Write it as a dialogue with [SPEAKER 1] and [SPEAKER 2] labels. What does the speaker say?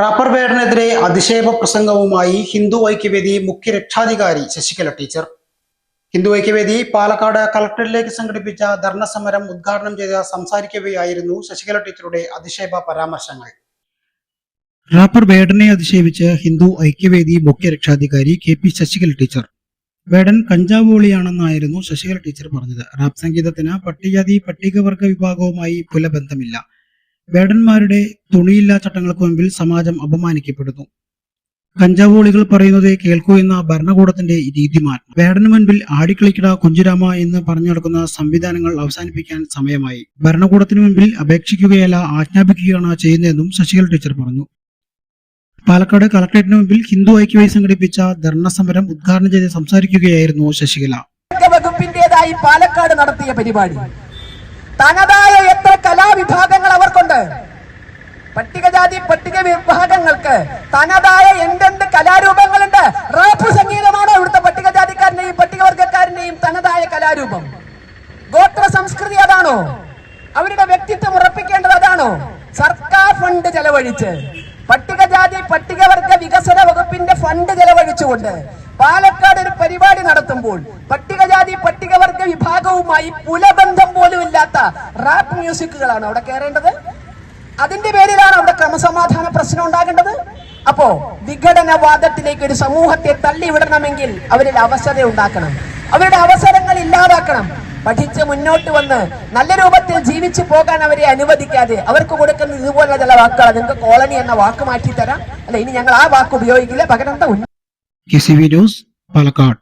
[SPEAKER 1] Wrapper വേടനെതിരെ അതിശയ പ്രസംഗവുമായി ഹിന്ദു ഐക്യവേദി മുഖ്യ രക്ഷാധികാരി ശശികല ടീച്ചർ. ഹിന്ദു ഐക്യവേദി പാലക്കാട് കളക്ടറിലേക്ക് സംഘടിപ്പിച്ച ധർണ സമരം ഉദ്ഘാടനം ചെയ്ത് സംസാരിക്കവെയായിരുന്നു ശശികല ടീച്ചറുടെ അതിശയ പരാമർശങ്ങൾ. റാപ്പർ വേടനെ അധിക്ഷേപിച്ച് ഹിന്ദു ഐക്യവേദി മുഖ്യ രക്ഷാധികാരി K P Sasikala teacher. Vedan കഞ്ചാവോളിയാണെന്നായിരുന്നു Sasikala teacher പറഞ്ഞത്. റാപ്പ് സംഗീതത്തിന് പട്ടികജാതി പട്ടികവർഗ വിഭാഗവുമായി പുലബന്ധമില്ല. വേടന്മാരുടെ തുണിയില്ലാ ചട്ടങ്ങൾക്ക് മുമ്പിൽ സമാജം അപമാനിക്കപ്പെടുന്നു. കഞ്ചാവോളികൾ പറയുന്നത് കേൾക്കൂ എന്ന ഭരണകൂടത്തിന്റെ രീതി മാറ്റം വേടന് മുൻപിൽ ആടിക്കളിക്കട കുഞ്ചുരാമ എന്ന് പറഞ്ഞു നടക്കുന്ന സംവിധാനങ്ങൾ അവസാനിപ്പിക്കാൻ സമയമായി. ഭരണകൂടത്തിന് മുൻപിൽ അപേക്ഷിക്കുകയല്ല ആജ്ഞാപിക്കുകയാണ് ചെയ്യുന്നതെന്നും ശശികല ടീച്ചർ പറഞ്ഞു. പാലക്കാട് കളക്ടറേറ്റിന് മുമ്പിൽ ഹിന്ദു ഐക്യവേദി സംഘടിപ്പിച്ച ധർണ സമരം ഉദ്ഘാടനം ചെയ്ത് സംസാരിക്കുകയായിരുന്നു ശശികല.
[SPEAKER 2] വകുപ്പിന്റേതായി പാലക്കാട് നടത്തിയ പരിപാടി തനതായ എത്ര വിഭാഗങ്ങൾക്ക് തനതായ എന്തെന്ത് കലാരൂപങ്ങളുണ്ട്? റാപ്പ് സംഗീതമാണ് ഇവിടുത്തെ പട്ടികജാതിക്കാരന്റെയും പട്ടികവർഗക്കാരന്റെയും തനതായ കലാരൂപം? ഗോത്ര സംസ്കൃതി അതാണോ? അവരുടെ വ്യക്തിത്വം ഉറപ്പിക്കേണ്ടത് അതാണോ? സർക്കാർ ഫണ്ട് ചെലവഴിച്ച്. പട്ടികജാതി പട്ടികവർഗ വികസന വകുപ്പിന്റെ ഫണ്ട് ചെലവഴിച്ചുകൊണ്ട് പാലക്കാട് ഒരു പരിപാടി നടത്തുമ്പോൾ പട്ടികജാതി പട്ടികവർഗ വിഭാഗവുമായി പുലബന്ധം പോലും ഇല്ലാത്ത റാപ്പ് മ്യൂസിക്കുകളാണ് അവിടെ കയറേണ്ടത് അതിന്റെ അവിടെ ക്രമസമാധാന പ്രശ്നം ഉണ്ടാകേണ്ടത്? അപ്പോ വിഘടനവാദത്തിലേക്ക് ഒരു സമൂഹത്തെ തള്ളിവിടണമെങ്കിൽ അവരിൽ അവസര ഉണ്ടാക്കണം. അവരുടെ അവസരങ്ങൾ ഇല്ലാതാക്കണം. പഠിച്ച് മുന്നോട്ട് വന്ന് നല്ല രൂപത്തിൽ ജീവിച്ചു പോകാൻ അവരെ അനുവദിക്കാതെ അവർക്ക് കൊടുക്കുന്ന ഇതുപോലെ ചില വാക്കുകൾ നിങ്ങൾക്ക് കോളനി എന്ന വാക്ക് മാറ്റി തരാം അല്ല ഇനി ഞങ്ങൾ ആ വാക്ക് ഉപയോഗിക്കില്ല. പകരം എന്താ
[SPEAKER 1] ന്യൂസ് പാലക്കാട്.